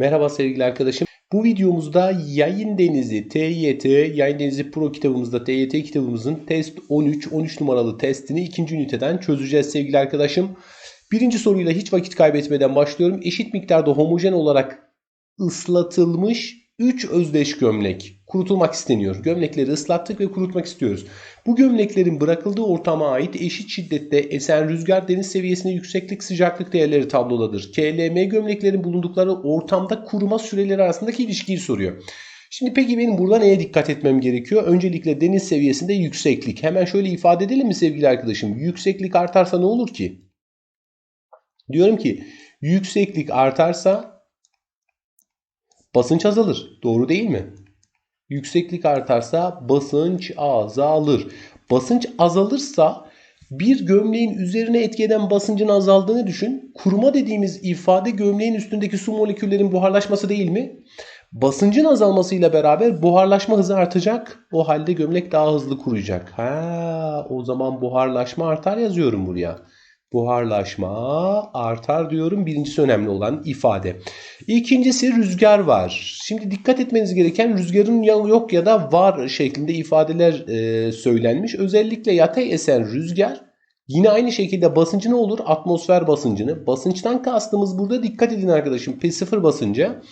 Merhaba sevgili arkadaşım. Bu videomuzda Yayın Denizi TYT, Yayın Denizi Pro kitabımızda TYT kitabımızın test 13, 13 numaralı testini ikinci üniteden çözeceğiz sevgili arkadaşım. Birinci soruyla hiç vakit kaybetmeden başlıyorum. Eşit miktarda homojen olarak ıslatılmış 3 özdeş gömlek kurutulmak isteniyor. Gömlekleri ıslattık ve kurutmak istiyoruz. Bu gömleklerin bırakıldığı ortama ait eşit şiddette esen rüzgar deniz seviyesinde yükseklik sıcaklık değerleri tablodadır. KLM gömleklerin bulundukları ortamda kuruma süreleri arasındaki ilişkiyi soruyor. Şimdi peki benim burada neye dikkat etmem gerekiyor? Öncelikle deniz seviyesinde yükseklik. Hemen şöyle ifade edelim mi sevgili arkadaşım? Yükseklik artarsa ne olur ki? Diyorum ki yükseklik artarsa basınç azalır. Doğru değil mi? Yükseklik artarsa basınç azalır. Basınç azalırsa bir gömleğin üzerine etki eden basıncın azaldığını düşün. Kuruma dediğimiz ifade gömleğin üstündeki su moleküllerin buharlaşması değil mi? Basıncın azalmasıyla beraber buharlaşma hızı artacak. O halde gömlek daha hızlı kuruyacak. Ha, o zaman buharlaşma artar yazıyorum buraya. Buharlaşma artar diyorum. Birincisi önemli olan ifade. İkincisi rüzgar var. Şimdi dikkat etmeniz gereken rüzgarın yok ya da var şeklinde ifadeler e, söylenmiş. Özellikle yatay esen rüzgar yine aynı şekilde basıncı ne olur? Atmosfer basıncını. Basınçtan kastımız burada dikkat edin arkadaşım. P0 basınca.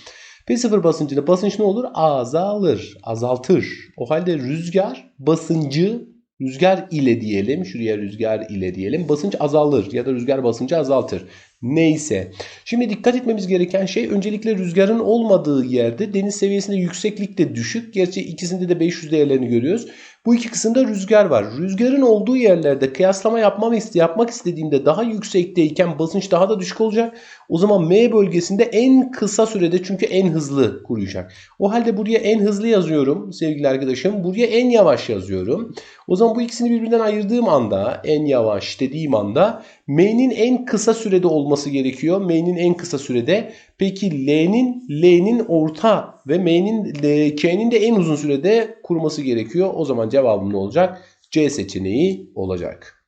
P0 basıncında basınç ne olur? Azalır, azaltır. O halde rüzgar basıncı rüzgar ile diyelim. Şuraya rüzgar ile diyelim. Basınç azalır ya da rüzgar basıncı azaltır. Neyse. Şimdi dikkat etmemiz gereken şey öncelikle rüzgarın olmadığı yerde deniz seviyesinde yükseklik de düşük. Gerçi ikisinde de 500 değerlerini görüyoruz. Bu iki kısımda rüzgar var. Rüzgarın olduğu yerlerde kıyaslama yapmam iste yapmak istediğimde daha yüksekteyken basınç daha da düşük olacak. O zaman M bölgesinde en kısa sürede çünkü en hızlı kuruyacak. O halde buraya en hızlı yazıyorum sevgili arkadaşım. Buraya en yavaş yazıyorum. O zaman bu ikisini birbirinden ayırdığım anda en yavaş dediğim anda M'nin en kısa sürede olması gerekiyor. M'nin en kısa sürede. Peki L'nin L'nin orta ve M'nin K'nin de en uzun sürede kuruması gerekiyor. O zaman cevabım ne olacak? C seçeneği olacak.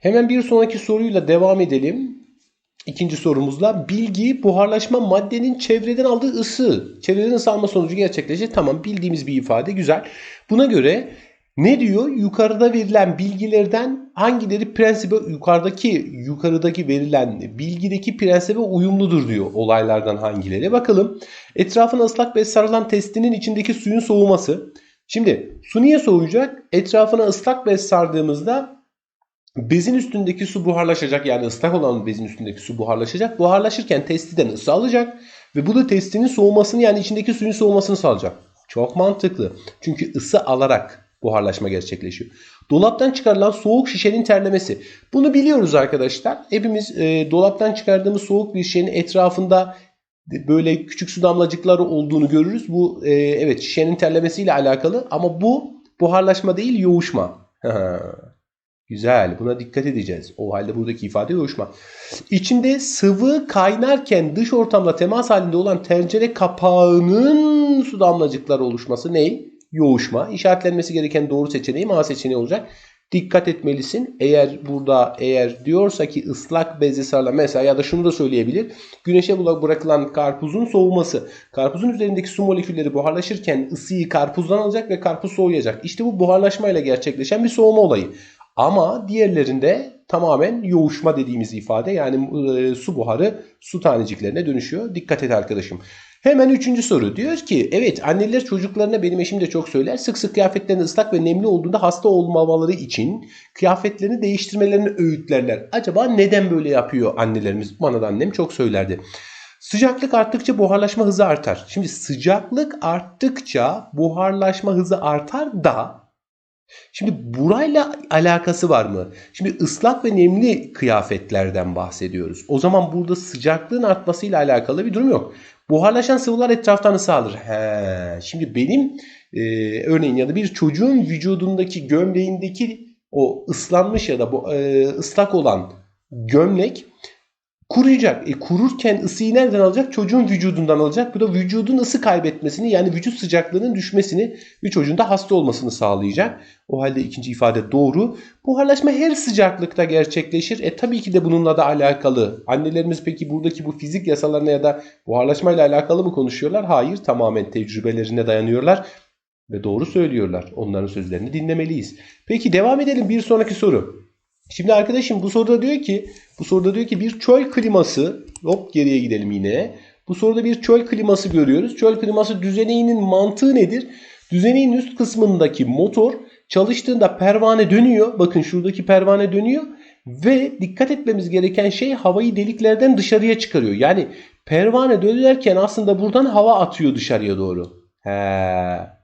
Hemen bir sonraki soruyla devam edelim. İkinci sorumuzla bilgi buharlaşma maddenin çevreden aldığı ısı. Çevreden ısı alma sonucu gerçekleşir. Tamam bildiğimiz bir ifade güzel. Buna göre ne diyor? Yukarıda verilen bilgilerden hangileri prensibe yukarıdaki yukarıdaki verilen bilgideki prensibe uyumludur diyor olaylardan hangileri. Bakalım. Etrafına ıslak bez sarılan testinin içindeki suyun soğuması. Şimdi su niye soğuyacak? Etrafına ıslak bez sardığımızda bezin üstündeki su buharlaşacak. Yani ıslak olan bezin üstündeki su buharlaşacak. Buharlaşırken testiden ısı alacak ve bu da testinin soğumasını yani içindeki suyun soğumasını sağlayacak. Çok mantıklı. Çünkü ısı alarak buharlaşma gerçekleşiyor. Dolaptan çıkarılan soğuk şişenin terlemesi. Bunu biliyoruz arkadaşlar. Hepimiz e, dolaptan çıkardığımız soğuk bir şişenin etrafında böyle küçük su damlacıkları olduğunu görürüz. Bu e, evet şişenin terlemesiyle alakalı ama bu buharlaşma değil yoğuşma. Güzel. Buna dikkat edeceğiz. O halde buradaki ifade yoğuşma. İçinde sıvı kaynarken dış ortamla temas halinde olan tencere kapağının su damlacıkları oluşması ne? Yoğuşma. İşaretlenmesi gereken doğru seçeneği A seçeneği olacak. Dikkat etmelisin. Eğer burada eğer diyorsa ki ıslak bezle sarılan mesela ya da şunu da söyleyebilir. Güneşe bırakılan karpuzun soğuması. Karpuzun üzerindeki su molekülleri buharlaşırken ısıyı karpuzdan alacak ve karpuz soğuyacak. İşte bu buharlaşmayla gerçekleşen bir soğuma olayı. Ama diğerlerinde tamamen yoğuşma dediğimiz ifade yani e, su buharı su taneciklerine dönüşüyor. Dikkat et arkadaşım. Hemen üçüncü soru. Diyor ki evet anneler çocuklarına benim eşim de çok söyler. Sık sık kıyafetlerini ıslak ve nemli olduğunda hasta olmamaları için kıyafetlerini değiştirmelerini öğütlerler. Acaba neden böyle yapıyor annelerimiz? Bana da annem çok söylerdi. Sıcaklık arttıkça buharlaşma hızı artar. Şimdi sıcaklık arttıkça buharlaşma hızı artar da Şimdi burayla alakası var mı? Şimdi ıslak ve nemli kıyafetlerden bahsediyoruz. O zaman burada sıcaklığın artmasıyla alakalı bir durum yok. Buharlaşan sıvılar etraftan ısı. He. Şimdi benim e, örneğin ya da bir çocuğun vücudundaki gömleğindeki o ıslanmış ya da bu e, ıslak olan gömlek Kuruyacak. E kururken ısıyı nereden alacak? Çocuğun vücudundan alacak. Bu da vücudun ısı kaybetmesini yani vücut sıcaklığının düşmesini ve çocuğun da hasta olmasını sağlayacak. O halde ikinci ifade doğru. Buharlaşma her sıcaklıkta gerçekleşir. E tabii ki de bununla da alakalı. Annelerimiz peki buradaki bu fizik yasalarına ya da buharlaşmayla alakalı mı konuşuyorlar? Hayır tamamen tecrübelerine dayanıyorlar. Ve doğru söylüyorlar. Onların sözlerini dinlemeliyiz. Peki devam edelim bir sonraki soru. Şimdi arkadaşım bu soruda diyor ki bu soruda diyor ki bir çöl kliması hop geriye gidelim yine. Bu soruda bir çöl kliması görüyoruz. Çöl kliması düzeneğinin mantığı nedir? Düzeneğin üst kısmındaki motor çalıştığında pervane dönüyor. Bakın şuradaki pervane dönüyor ve dikkat etmemiz gereken şey havayı deliklerden dışarıya çıkarıyor. Yani pervane dönerken aslında buradan hava atıyor dışarıya doğru. He.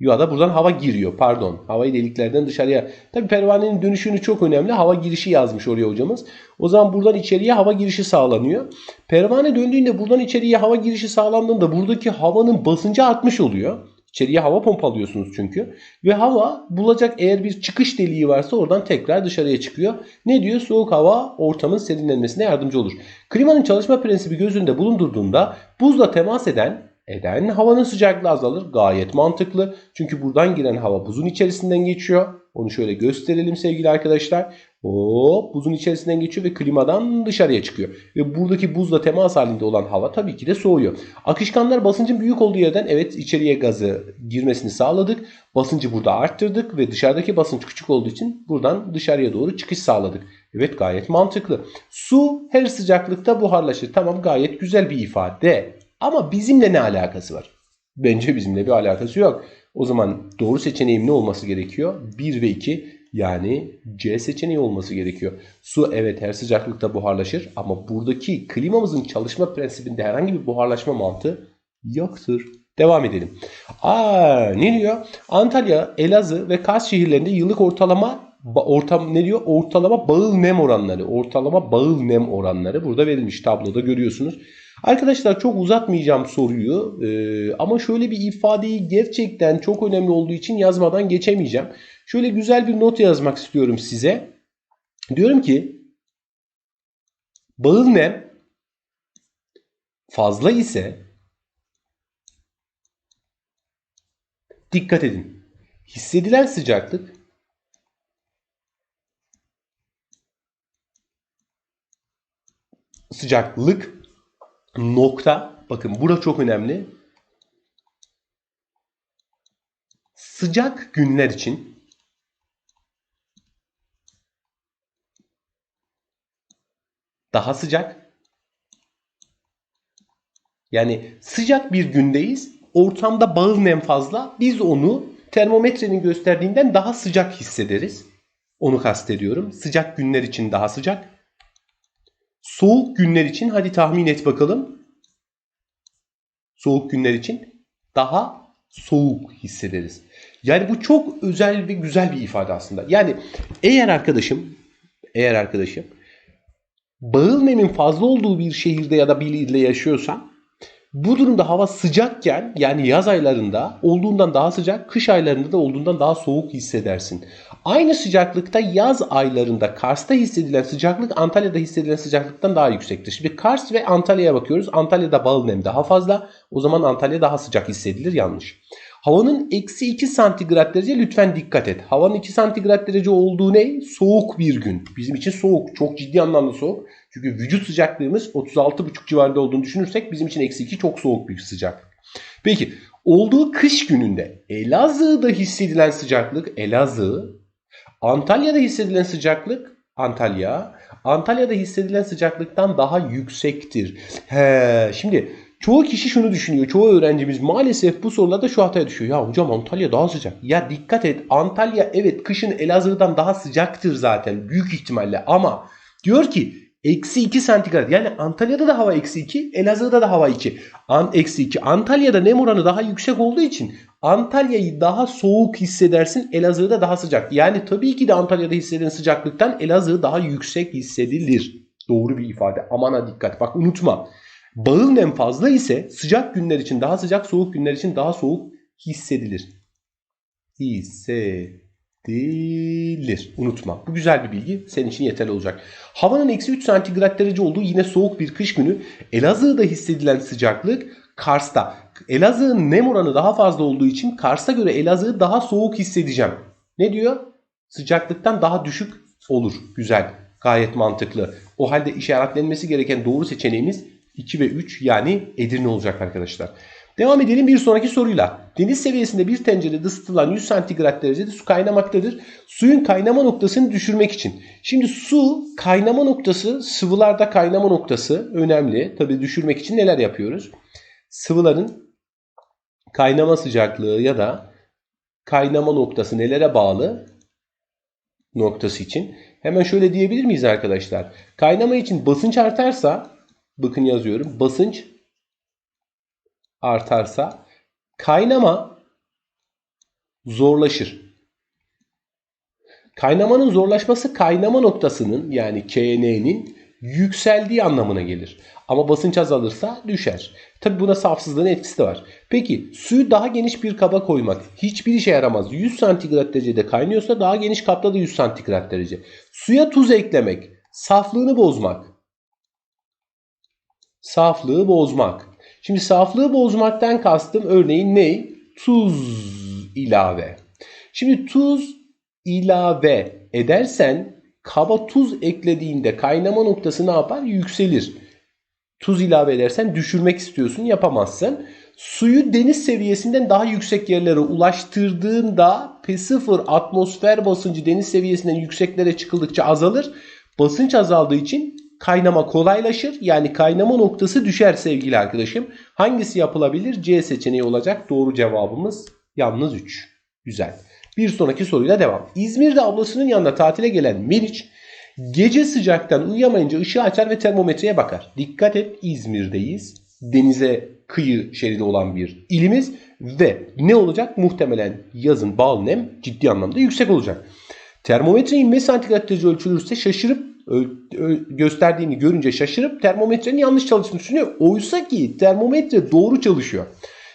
Ya da buradan hava giriyor pardon. Havayı deliklerden dışarıya. Tabi pervanenin dönüşünü çok önemli. Hava girişi yazmış oraya hocamız. O zaman buradan içeriye hava girişi sağlanıyor. Pervane döndüğünde buradan içeriye hava girişi sağlandığında buradaki havanın basıncı artmış oluyor. İçeriye hava pompalıyorsunuz çünkü. Ve hava bulacak eğer bir çıkış deliği varsa oradan tekrar dışarıya çıkıyor. Ne diyor? Soğuk hava ortamın serinlenmesine yardımcı olur. Klimanın çalışma prensibi gözünde bulundurduğunda buzla temas eden eden havanın sıcaklığı azalır. Gayet mantıklı. Çünkü buradan giren hava buzun içerisinden geçiyor. Onu şöyle gösterelim sevgili arkadaşlar. Hop buzun içerisinden geçiyor ve klimadan dışarıya çıkıyor. Ve buradaki buzla temas halinde olan hava tabii ki de soğuyor. Akışkanlar basıncın büyük olduğu yerden evet içeriye gazı girmesini sağladık. Basıncı burada arttırdık ve dışarıdaki basınç küçük olduğu için buradan dışarıya doğru çıkış sağladık. Evet gayet mantıklı. Su her sıcaklıkta buharlaşır. Tamam gayet güzel bir ifade. Ama bizimle ne alakası var? Bence bizimle bir alakası yok. O zaman doğru seçeneğim ne olması gerekiyor? 1 ve 2 yani C seçeneği olması gerekiyor. Su evet her sıcaklıkta buharlaşır ama buradaki klimamızın çalışma prensibinde herhangi bir buharlaşma mantığı yoktur. Devam edelim. Aa, ne diyor? Antalya, Elazığ ve Kars şehirlerinde yıllık ortalama ortam ne diyor? Ortalama bağıl nem oranları. Ortalama bağıl nem oranları burada verilmiş tabloda görüyorsunuz. Arkadaşlar çok uzatmayacağım soruyu ee, ama şöyle bir ifadeyi gerçekten çok önemli olduğu için yazmadan geçemeyeceğim. Şöyle güzel bir not yazmak istiyorum size. Diyorum ki bağıl nem fazla ise dikkat edin. Hissedilen sıcaklık sıcaklık nokta bakın burada çok önemli. Sıcak günler için daha sıcak yani sıcak bir gündeyiz. Ortamda bağıl nem fazla. Biz onu termometrenin gösterdiğinden daha sıcak hissederiz. Onu kastediyorum. Sıcak günler için daha sıcak. Soğuk günler için hadi tahmin et bakalım. Soğuk günler için daha soğuk hissederiz. Yani bu çok özel ve güzel bir ifade aslında. Yani eğer arkadaşım eğer arkadaşım bağıl nemin fazla olduğu bir şehirde ya da bir ilde yaşıyorsan bu durumda hava sıcakken yani yaz aylarında olduğundan daha sıcak, kış aylarında da olduğundan daha soğuk hissedersin. Aynı sıcaklıkta yaz aylarında Kars'ta hissedilen sıcaklık Antalya'da hissedilen sıcaklıktan daha yüksektir. Şimdi Kars ve Antalya'ya bakıyoruz. Antalya'da bağıl nem daha fazla. O zaman Antalya daha sıcak hissedilir. Yanlış. Havanın eksi 2 santigrat derece lütfen dikkat et. Havanın 2 santigrat derece olduğu ne? Soğuk bir gün. Bizim için soğuk. Çok ciddi anlamda soğuk. Çünkü vücut sıcaklığımız 36,5 civarında olduğunu düşünürsek bizim için eksi 2 çok soğuk bir sıcaklık. Peki olduğu kış gününde Elazığ'da hissedilen sıcaklık Elazığ, Antalya'da hissedilen sıcaklık Antalya, Antalya'da hissedilen sıcaklıktan daha yüksektir. He, şimdi çoğu kişi şunu düşünüyor. Çoğu öğrencimiz maalesef bu sorularda şu hataya düşüyor. Ya hocam Antalya daha sıcak. Ya dikkat et Antalya evet kışın Elazığ'dan daha sıcaktır zaten büyük ihtimalle ama diyor ki Eksi 2 santigrat. Yani Antalya'da da hava eksi 2, Elazığ'da da hava 2. An, eksi 2. Antalya'da nem oranı daha yüksek olduğu için Antalya'yı daha soğuk hissedersin, Elazığ'da daha sıcak. Yani tabii ki de Antalya'da hissedilen sıcaklıktan Elazığ daha yüksek hissedilir. Doğru bir ifade. Amana dikkat. Bak unutma. Bağıl nem fazla ise sıcak günler için daha sıcak, soğuk günler için daha soğuk hissedilir. Hissedilir. Edilir. Unutma. Bu güzel bir bilgi. Senin için yeterli olacak. Havanın eksi 3 santigrat derece olduğu yine soğuk bir kış günü Elazığ'da hissedilen sıcaklık Kars'ta. Elazığ'ın nem oranı daha fazla olduğu için Kars'a göre Elazığ'ı daha soğuk hissedeceğim. Ne diyor? Sıcaklıktan daha düşük olur. Güzel. Gayet mantıklı. O halde işaretlenmesi gereken doğru seçeneğimiz 2 ve 3 yani Edirne olacak arkadaşlar. Devam edelim bir sonraki soruyla. Deniz seviyesinde bir tencerede ısıtılan 100 santigrat derecede su kaynamaktadır. Suyun kaynama noktasını düşürmek için. Şimdi su kaynama noktası sıvılarda kaynama noktası önemli. Tabi düşürmek için neler yapıyoruz? Sıvıların kaynama sıcaklığı ya da kaynama noktası nelere bağlı? Noktası için. Hemen şöyle diyebilir miyiz arkadaşlar? Kaynama için basınç artarsa bakın yazıyorum. Basınç artarsa kaynama zorlaşır. Kaynamanın zorlaşması kaynama noktasının yani KN'nin yükseldiği anlamına gelir. Ama basınç azalırsa düşer. Tabi buna safsızlığın etkisi de var. Peki suyu daha geniş bir kaba koymak hiçbir işe yaramaz. 100 santigrat derecede kaynıyorsa daha geniş kapta da 100 santigrat derece. Suya tuz eklemek, saflığını bozmak. Saflığı bozmak. Şimdi saflığı bozmaktan kastım örneğin ne? Tuz ilave. Şimdi tuz ilave edersen kaba tuz eklediğinde kaynama noktası ne yapar? Yükselir. Tuz ilave edersen düşürmek istiyorsun yapamazsın. Suyu deniz seviyesinden daha yüksek yerlere ulaştırdığında P0 atmosfer basıncı deniz seviyesinden yükseklere çıkıldıkça azalır. Basınç azaldığı için kaynama kolaylaşır. Yani kaynama noktası düşer sevgili arkadaşım. Hangisi yapılabilir? C seçeneği olacak. Doğru cevabımız yalnız 3. Güzel. Bir sonraki soruyla devam. İzmir'de ablasının yanına tatile gelen Meriç gece sıcaktan uyuyamayınca ışığı açar ve termometreye bakar. Dikkat et İzmir'deyiz. Denize kıyı şeridi olan bir ilimiz ve ne olacak? Muhtemelen yazın bal nem ciddi anlamda yüksek olacak. Termometre 25 santigrat derece ölçülürse şaşırıp gösterdiğini görünce şaşırıp termometrenin yanlış çalıştığını düşünüyor. Oysa ki termometre doğru çalışıyor.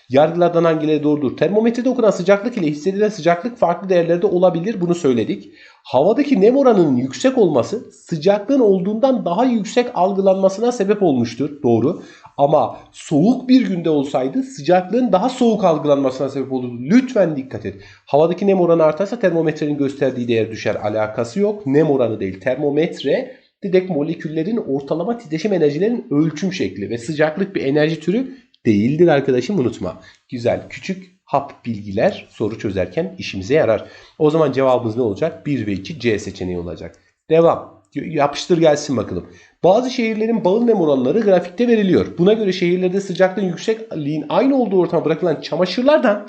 Yargılardan hangileri doğrudur? Termometrede okunan sıcaklık ile hissedilen sıcaklık farklı değerlerde olabilir. Bunu söyledik. Havadaki nem oranının yüksek olması sıcaklığın olduğundan daha yüksek algılanmasına sebep olmuştur. Doğru. Ama soğuk bir günde olsaydı sıcaklığın daha soğuk algılanmasına sebep olurdu. Lütfen dikkat et. Havadaki nem oranı artarsa termometrenin gösterdiği değer düşer. Alakası yok. Nem oranı değil. Termometre direkt moleküllerin ortalama titreşim enerjilerin ölçüm şekli ve sıcaklık bir enerji türü değildir arkadaşım unutma. Güzel küçük hap bilgiler soru çözerken işimize yarar. O zaman cevabımız ne olacak? 1 ve 2 C seçeneği olacak. Devam. Yapıştır gelsin bakalım. Bazı şehirlerin bağıl nem oranları grafikte veriliyor. Buna göre şehirlerde sıcaklığın yüksekliğin aynı olduğu ortama bırakılan çamaşırlardan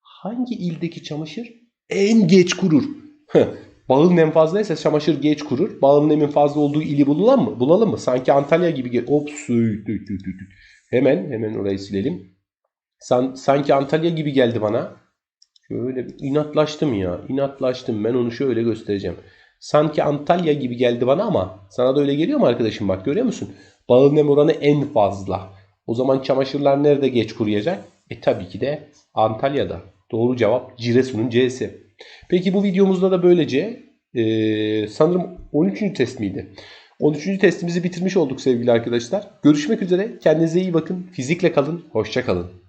hangi ildeki çamaşır en geç kurur? Bağıl nem fazlaysa çamaşır geç kurur. Bağıl nemin fazla olduğu ili bulalım mı? Bulalım mı? Sanki Antalya gibi. Ops. Hemen hemen orayı silelim. San, sanki Antalya gibi geldi bana. Şöyle inatlaştım ya. İnatlaştım. Ben onu şöyle göstereceğim. Sanki Antalya gibi geldi bana ama sana da öyle geliyor mu arkadaşım? Bak görüyor musun? Bağıl nem oranı en fazla. O zaman çamaşırlar nerede geç kuruyacak? E tabii ki de Antalya'da. Doğru cevap Giresun'un C'si. Peki bu videomuzda da böylece e, sanırım 13. test miydi? 13. testimizi bitirmiş olduk sevgili arkadaşlar. Görüşmek üzere. Kendinize iyi bakın. Fizikle kalın. Hoşça kalın.